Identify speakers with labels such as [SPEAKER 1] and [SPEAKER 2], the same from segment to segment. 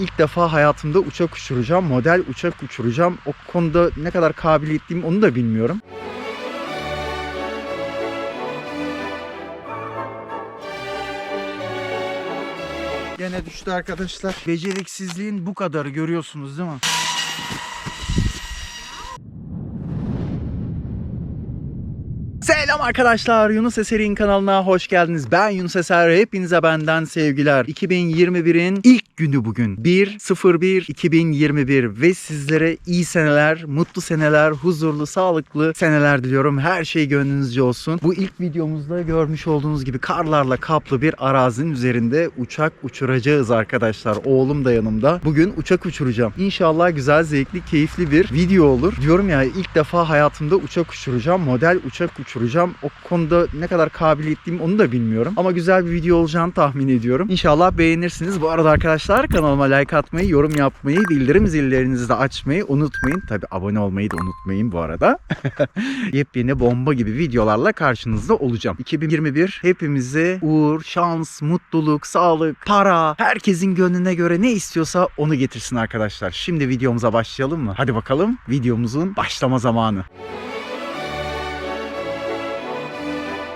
[SPEAKER 1] İlk defa hayatımda uçak uçuracağım, model uçak uçuracağım. O konuda ne kadar kabiliyetliyim onu da bilmiyorum. Gene düştü arkadaşlar. Beceriksizliğin bu kadarı görüyorsunuz değil mi? Selam arkadaşlar. Yunus Eser'in kanalına hoş geldiniz. Ben Yunus Eser. Hepinize benden sevgiler. 2021'in ilk günü bugün. 1.01.2021 ve sizlere iyi seneler, mutlu seneler, huzurlu, sağlıklı seneler diliyorum. Her şey gönlünüzce olsun. Bu ilk videomuzda görmüş olduğunuz gibi karlarla kaplı bir arazinin üzerinde uçak uçuracağız arkadaşlar. Oğlum da yanımda. Bugün uçak uçuracağım. İnşallah güzel, zevkli, keyifli bir video olur. Diyorum ya ilk defa hayatımda uçak uçuracağım. Model uçak uçuracağım. O konuda ne kadar kabiliyetliyim onu da bilmiyorum. Ama güzel bir video olacağını tahmin ediyorum. İnşallah beğenirsiniz. Bu arada arkadaşlar kanalıma like atmayı, yorum yapmayı, bildirim zillerinizi de açmayı unutmayın. Tabi abone olmayı da unutmayın bu arada. Yepyeni bomba gibi videolarla karşınızda olacağım. 2021 hepimize uğur, şans, mutluluk, sağlık, para, herkesin gönlüne göre ne istiyorsa onu getirsin arkadaşlar. Şimdi videomuza başlayalım mı? Hadi bakalım videomuzun başlama zamanı.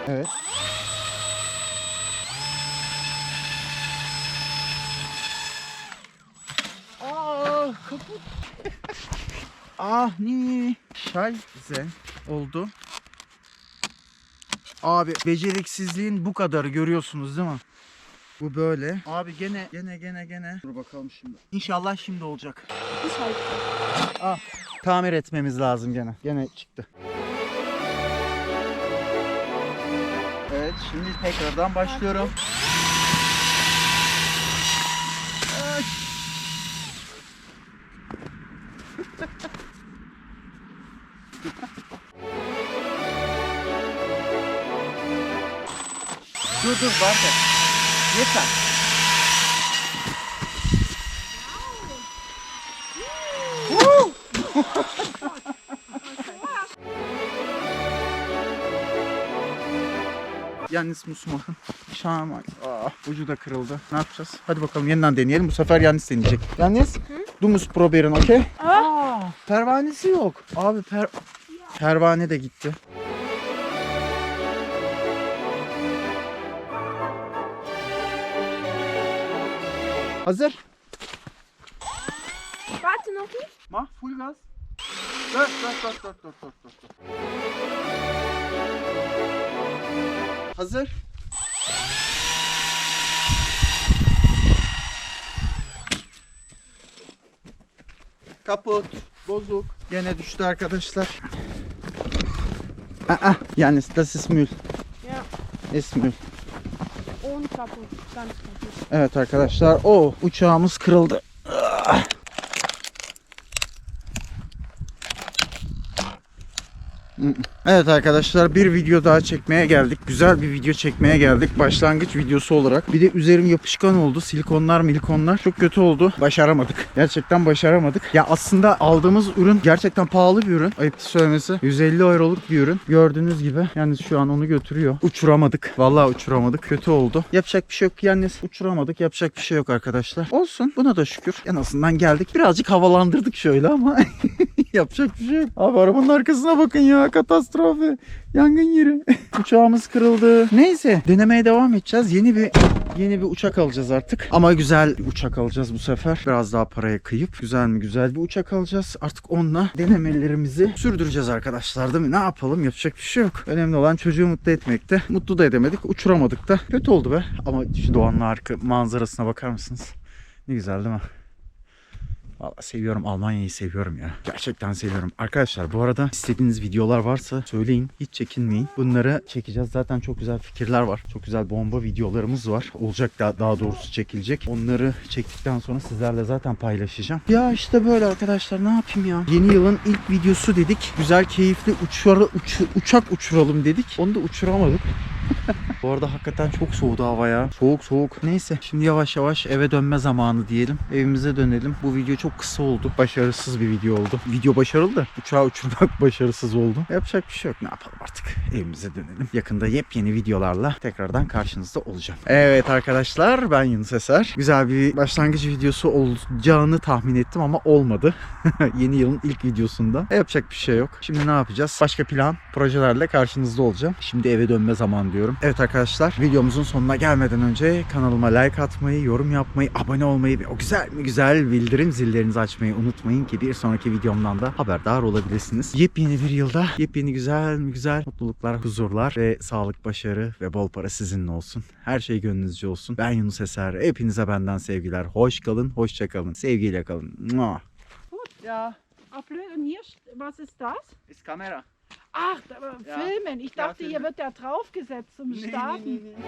[SPEAKER 1] Evet. Aa, kaput. ah ne? Scheiße oldu. Abi beceriksizliğin bu kadarı görüyorsunuz değil mi? Bu böyle. Abi gene gene gene gene. Dur bakalım şimdi. İnşallah şimdi olacak. Ah tamir etmemiz lazım gene. Gene çıktı. Şimdi tekrardan başlıyorum. Dur dur Bartek. Yeter. Woo! Yalnız musmahın. Şaman. Ah, ucu da kırıldı. Ne yapacağız? Hadi bakalım yeniden deneyelim. Bu sefer Yanis deneyecek. Yanis, du musst probieren, okay? Aa, pervanesi yok. Abi per... Pervane de gitti. Hazır.
[SPEAKER 2] Warte noch nicht.
[SPEAKER 1] Mach full gas. Dur dur dur dur dur dur Hazır. Kaput. Bozuk. Gene düştü arkadaşlar. Aa, yani das ist Müll.
[SPEAKER 2] Ja,
[SPEAKER 1] Ist Müll. Evet arkadaşlar. O uçağımız kırıldı. Evet arkadaşlar bir video daha çekmeye geldik. Güzel bir video çekmeye geldik. Başlangıç videosu olarak. Bir de üzerim yapışkan oldu. Silikonlar milikonlar çok kötü oldu. Başaramadık. Gerçekten başaramadık. Ya aslında aldığımız ürün gerçekten pahalı bir ürün. Ayıp söylemesi. 150 euroluk bir ürün. Gördüğünüz gibi. Yani şu an onu götürüyor. Uçuramadık. Vallahi uçuramadık. Kötü oldu. Yapacak bir şey yok. Yani uçuramadık. Yapacak bir şey yok arkadaşlar. Olsun. Buna da şükür. En azından geldik. Birazcık havalandırdık şöyle ama Yapacak bir şey yok. Abi arabanın arkasına bakın ya. Katastrofe. Yangın yeri. Uçağımız kırıldı. Neyse. Denemeye devam edeceğiz. Yeni bir yeni bir uçak alacağız artık. Ama güzel uçak alacağız bu sefer. Biraz daha paraya kıyıp güzel mi güzel bir uçak alacağız. Artık onunla denemelerimizi sürdüreceğiz arkadaşlar değil mi? Ne yapalım? Yapacak bir şey yok. Önemli olan çocuğu mutlu etmekte. Mutlu da edemedik. Uçuramadık da. Kötü oldu be. Ama şu doğanın arka manzarasına bakar mısınız? Ne güzel değil mi? Vallahi seviyorum Almanya'yı seviyorum ya. Gerçekten seviyorum. Arkadaşlar bu arada istediğiniz videolar varsa söyleyin. Hiç çekinmeyin. Bunları çekeceğiz. Zaten çok güzel fikirler var. Çok güzel bomba videolarımız var. Olacak daha, daha doğrusu çekilecek. Onları çektikten sonra sizlerle zaten paylaşacağım. Ya işte böyle arkadaşlar ne yapayım ya. Yeni yılın ilk videosu dedik. Güzel keyifli uçara, uç- uçak uçuralım dedik. Onu da uçuramadık. Bu arada hakikaten çok soğudu hava ya. Soğuk soğuk. Neyse şimdi yavaş yavaş eve dönme zamanı diyelim. Evimize dönelim. Bu video çok kısa oldu. Başarısız bir video oldu. Video başarılı da uçağı uçurmak başarısız oldu. Yapacak bir şey yok. Ne yapalım artık. Evimize dönelim. Yakında yepyeni videolarla tekrardan karşınızda olacağım. Evet arkadaşlar ben Yunus Eser. Güzel bir başlangıç videosu olacağını tahmin ettim ama olmadı. Yeni yılın ilk videosunda. Yapacak bir şey yok. Şimdi ne yapacağız? Başka plan, projelerle karşınızda olacağım. Şimdi eve dönme zaman diyorum. Evet arkadaşlar videomuzun sonuna gelmeden önce kanalıma like atmayı, yorum yapmayı, abone olmayı ve o güzel mi güzel bildirim zillerinizi açmayı unutmayın ki bir sonraki videomdan da haberdar olabilirsiniz. Yepyeni bir yılda yepyeni güzel mi güzel mutluluklar, huzurlar ve sağlık, başarı ve bol para sizinle olsun. Her şey gönlünüzce olsun. Ben Yunus Eser. Hepinize benden sevgiler. Hoş kalın, hoşça kalın. Sevgiyle kalın. Mua.
[SPEAKER 2] Gut.
[SPEAKER 1] Ja,
[SPEAKER 2] Abblöd. Und hier, st- was ist das?
[SPEAKER 1] ist Kamera.
[SPEAKER 2] Ach, äh,
[SPEAKER 1] ja.
[SPEAKER 2] Filmen. Ich dachte, Filme.
[SPEAKER 1] hier
[SPEAKER 2] wird der draufgesetzt zum nee, Starten.
[SPEAKER 1] Nee, nee,